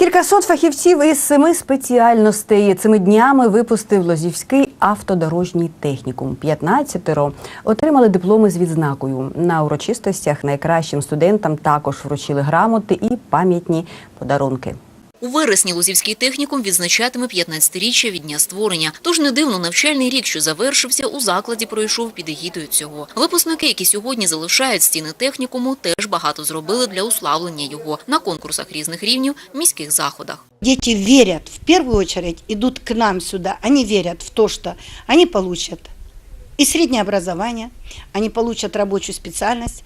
Кількасот фахівців із семи спеціальностей цими днями випустив Лозівський автодорожній технікум. 15 отримали дипломи з відзнакою. На урочистостях найкращим студентам також вручили грамоти і пам'ятні подарунки. У вересні Лозівський технікум відзначатиме 15-річчя від дня створення. Тож не дивно, навчальний рік, що завершився, у закладі пройшов під егідою цього. Випускники, які сьогодні залишають стіни технікуму, теж багато зробили для уславлення його на конкурсах різних рівнів, міських заходах. Дети верят, в первую очередь идут к нам сюда, они верят в то, что они получат и среднее образование, они получат рабочую специальность,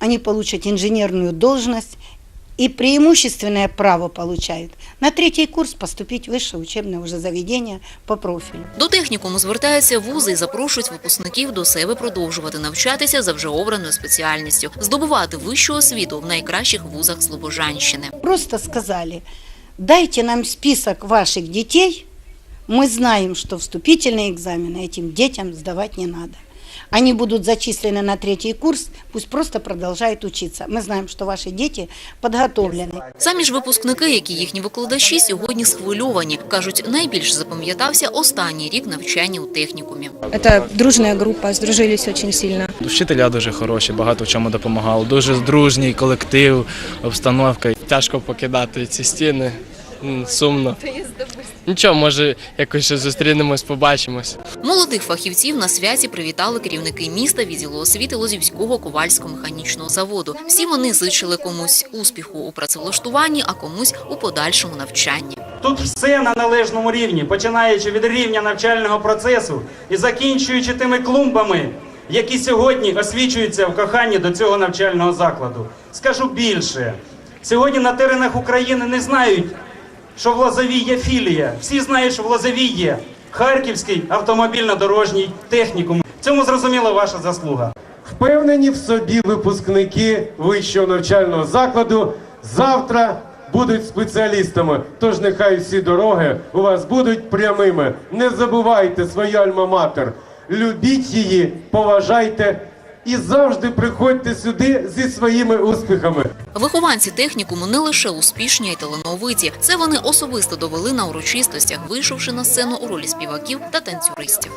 они получат инженерную должность и преимущественное право получают на третий курс поступить в высшее учебное уже заведение по профилю. До технікуму звертаються вузи і запрошують випускників до себе продовжувати навчатися за вже обраною спеціальністю, здобувати вищу освіту в найкращих вузах Слобожанщини. Просто сказали, дайте нам список ваших детей, мы знаем, что вступительные экзамены этим детям сдавать не надо. Они будут зачислены на третий курс, пусть просто продолжают учиться. Мы знаем, что ваши дети подготовлены. Самі ж випускники, як і їхні викладачі, сьогодні схвильовані. Кажуть, найбільше запам'ятався останній рік навчання у технікумі. Это дружная группа, сдружились очень сильно. Вчителя дуже хороші, багато в чому допомагали. Дуже дружній колектив, обстановка. Тяжко покидати ці стіни. м, Сумно. Нічого, може, якось ще зустрінемось, побачимось. Молодих фахівців на святі привітали керівники міста відділу освіти Лозівського ковальсько-механічного заводу. Всі вони зичили комусь успіху у працевлаштуванні, а комусь у подальшому навчанні. Тут все на належному рівні, починаючи від рівня навчального процесу і закінчуючи тими клумбами, які сьогодні освічуються в коханні до цього навчального закладу. Скажу більше, сьогодні на теренах України не знають, що в Лозовій є філія. Всі знають, що в Лозовій є Харківський автомобільно-дорожній технікум. В цьому зрозуміла ваша заслуга. Впевнені в собі випускники вищого навчального закладу завтра будуть спеціалістами. Тож нехай всі дороги у вас будуть прямими. Не забувайте свою альма-матер, любіть її, поважайте і завжди приходьте сюди зі своїми успіхами. Вихованці технікуму не лише успішні, а й талановиті. Це вони особисто довели на урочистостях, вийшовши на сцену у ролі співаків та танцюристів.